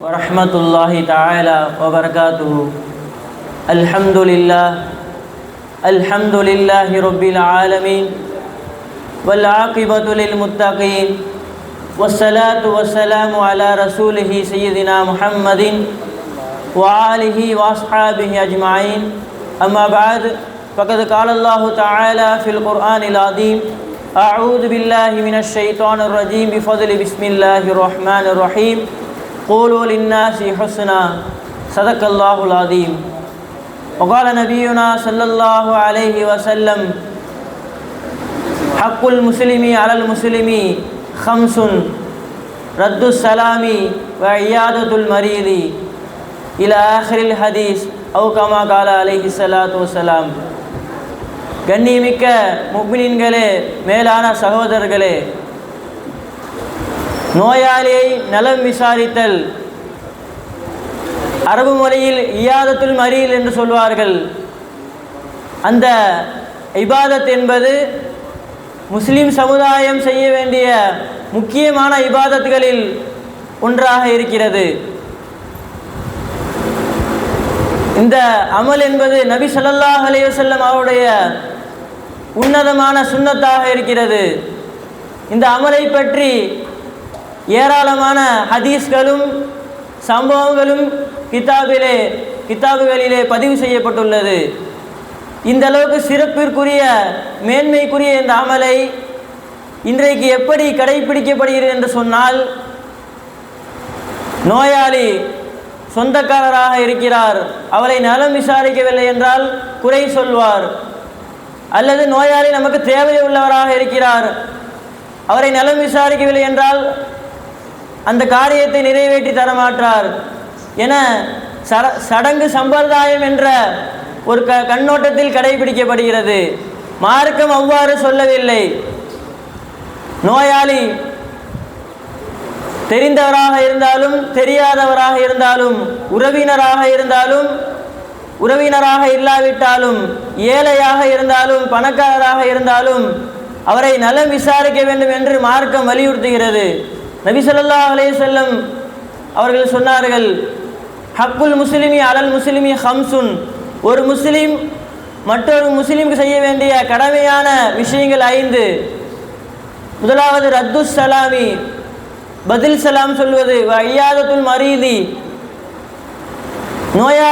ورحمة الله تعالى وبركاته. الحمد لله الحمد لله رب العالمين والعاقبة للمتقين والصلاة والسلام على رسوله سيدنا محمد وآله وأصحابه أجمعين. أما بعد فقد قال الله تعالى في القرآن العظيم أعوذ بالله من الشيطان الرجيم بفضل بسم الله الرحمن الرحيم. قولوا للناس حسنا صدق الله العظيم وقال نبينا صلى الله عليه وسلم حق المسلم على المسلم خمس رد السلام وعيادة المريض إلى آخر الحديث أو كما قال عليه الصلاة والسلام கண்ணியமிக்க முக்மினின்களே மேலான சகோதரர்களே நோயாளியை நலம் விசாரித்தல். அரபு மொழியில் இயாதத்துல் மரீல் என்று சொல்வார்கள். அந்த இபாதத் என்பது முஸ்லிம் சமுதாயம் செய்ய வேண்டிய முக்கியமான இபாதத்துகளில் ஒன்றாக இருக்கிறது. இந்த அமல் என்பது நபி ஸல்லல்லாஹு அலைஹி அவருடைய உன்னதமான சுண்ணத்தாக இருக்கிறது. இந்த அமலை பற்றி ஏராளமான ஹதீஸ்களும் சம்பவங்களும் கிதாபிலே கிதாபுகளிலே பதிவு செய்யப்பட்டுள்ளது. இந்த அளவுக்கு சிறப்பிற்குரிய மேன்மைக்குரிய இந்த அமலை இன்றைக்கு எப்படி கடைபிடிக்கப்படுகிறது என்று சொன்னால் நோயாளி சொந்தக்காரராக இருக்கிறார். அவரை நலம் விசாரிக்கவில்லை என்றால் குறை சொல்வார். அல்லது நோயாளி நமக்கு தேவை உள்ளவராக இருக்கிறார். அவரை நலம் விசாரிக்கவில்லை என்றால் அந்த காரியத்தை நிறைவேற்றி தரமாட்டார் என சட சடங்கு சம்பிரதாயம் என்ற ஒரு க கண்ணோட்டத்தில் கடைபிடிக்கப்படுகிறது. மார்க்கம் அவ்வாறு சொல்லவில்லை. நோயாளி தெரிந்தவராக இருந்தாலும் தெரியாதவராக இருந்தாலும் உறவினராக இருந்தாலும் உறவினராக இல்லாவிட்டாலும் ஏழையாக இருந்தாலும் பணக்காரராக இருந்தாலும் அவரை நலம் விசாரிக்க வேண்டும் என்று மார்க்கம் வலியுறுத்துகிறது. நபிசல்லா அலே செல்லம் அவர்கள் சொன்னார்கள் ஹக்குல் முஸ்லிமி அலல் முஸ்லிமி ஹம்சுன் ஒரு முஸ்லிம் மற்றொரு முஸ்லிமுக்கு செய்ய வேண்டிய கடமையான விஷயங்கள் ஐந்து. முதலாவது ரத்து சலாமி பதில் சலாம் சொல்வது ஐயாதத்துல் மரீதி. நோயா